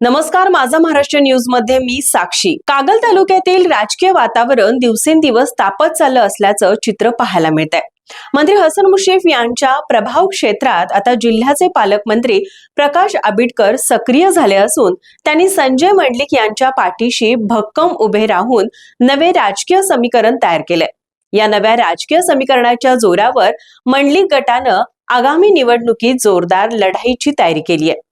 नमस्कार माझा महाराष्ट्र न्यूजमध्ये मी साक्षी. कागल तालुक्यातील राजकीय वातावरण दिवसेंदिवस तापत चाललं असल्याचं चित्र पाहायला मिळत आहे मंत्री हसन मुश्रीफ यांच्या प्रभाव क्षेत्रात आता जिल्ह्याचे पालकमंत्री प्रकाश आबिटकर सक्रिय झाले असून त्यांनी संजय मंडलिक यांच्या पाठीशी भक्कम उभे राहून नवे राजकीय समीकरण तयार केले या नव्या राजकीय समीकरणाच्या जोरावर मंडलिक गटानं आगामी निवडणुकीत जोरदार लढाईची तयारी केली आहे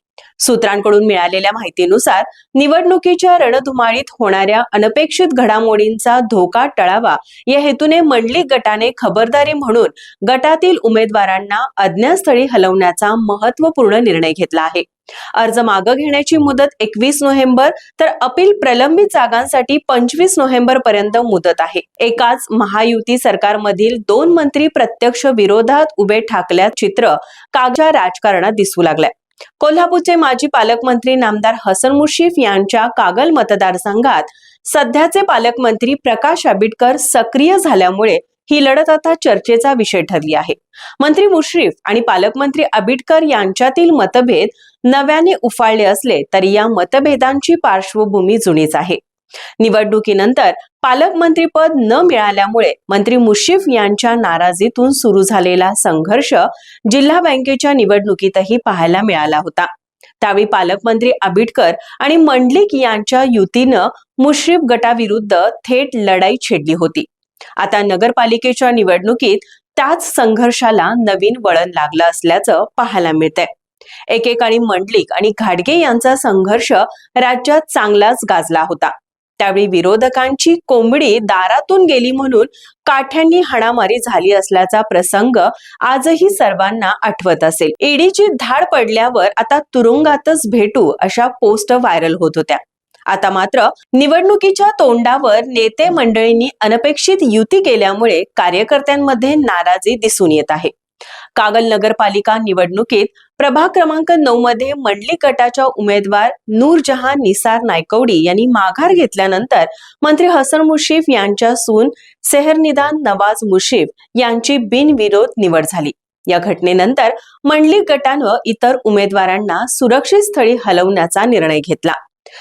सूत्रांकडून मिळालेल्या माहितीनुसार निवडणुकीच्या रणधुमाळीत होणाऱ्या अनपेक्षित घडामोडींचा धोका टळावा या हेतूने मंडली गटाने खबरदारी म्हणून गटातील उमेदवारांना अज्ञातस्थळी हलवण्याचा महत्त्वपूर्ण निर्णय घेतला आहे. अर्ज मागं घेण्याची मुदत एकवीस नोव्हेंबर तर अपील प्रलंबित जागांसाठी पंचवीस नोव्हेंबर पर्यंत मुदत आहे. एकाच महायुती सरकारमधील दोन मंत्री प्रत्यक्ष विरोधात उभे ठाकल्या चित्र कागजा राजकारणात दिसू लागलाय. कोल्हापूरचे माजी पालकमंत्री नामदार हसन मुशीफ यांच्या कागल मतदारसंघात सध्याचे पालकमंत्री प्रकाश आबिटकर सक्रिय झाल्यामुळे ही लढत आता चर्चेचा विषय ठरली आहे. मंत्री मुश्रीफ आणि पालकमंत्री आबिटकर यांच्यातील मतभेद नव्याने उफाळले असले तरी या मतभेदांची पार्श्वभूमी जुनीच आहे. निवडणुकीनंतर पालकमंत्रीपद न मिळाल्यामुळे मंत्री मुशीफ यांच्या नाराजीतून सुरू झालेला संघर्ष जिल्हा बँकेच्या निवडणुकीतही पाहायला मिळाला होता. त्यावेळी पालकमंत्री आबिटकर आणि मंडलिक यांच्या युतीनं मुश्रीफ गटाविरुद्ध थेट लढाई छेडली होती. आता नगरपालिकेच्या निवडणुकीत त्याच संघर्षाला नवीन वळण लागलं असल्याचं पाहायला मिळतंय. एकेकाळी मंडलिक आणि घाडगे यांचा संघर्ष राज्यात चांगलाच गाजला होता. त्यावेळी विरोधकांची कोंबडी दारातून गेली म्हणून काठ्यांनी हाणामारी झाली असल्याचा प्रसंग आजही सर्वांना आठवत असेल. ईडीची धाड पडल्यावर आता तुरुंगातच भेटू अशा पोस्ट व्हायरल होत होत्या. आता मात्र निवडणुकीच्या तोंडावर नेते मंडळींनी अनपेक्षित युती केल्यामुळे कार्यकर्त्यांमध्ये नाराजी दिसून येत आहे. कागल नगरपालिका निवडणुकीत प्रभाग क्रमांक नऊ मध्ये मंडली गटाच्या उमेदवार नूरजहान निसार नायकवडी यांनी माघार घेतल्यानंतर मंत्री हसन मुशीफ यांच्या सून सेहरनिदान नवाज मुशीफ यांची बिनविरोध निवड झाली. या घटनेनंतर मंडली गटानं इतर उमेदवारांना सुरक्षित स्थळी हलवण्याचा निर्णय घेतला.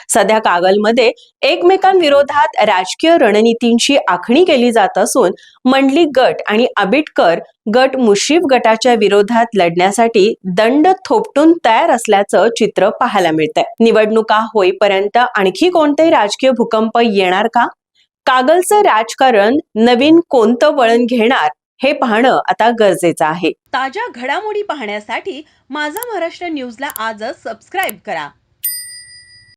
सध्या कागलमध्ये एकमेकांविरोधात राजकीय रणनीतींची आखणी केली जात असून मंडली गट आणि आबिटकर गट मुश्रीफ गटाच्या विरोधात लढण्यासाठी दंड थोपटून तयार असल्याचं चित्र पाहायला मिळतंय. निवडणुका होईपर्यंत आणखी कोणते राजकीय भूकंप येणार का? कागलचं राजकारण नवीन कोणतं वळण घेणार हे पाहणं आता गरजेचं आहे. ताज्या घडामोडी पाहण्यासाठी माझा महाराष्ट्र न्यूजला आजच सबस्क्राईब करा.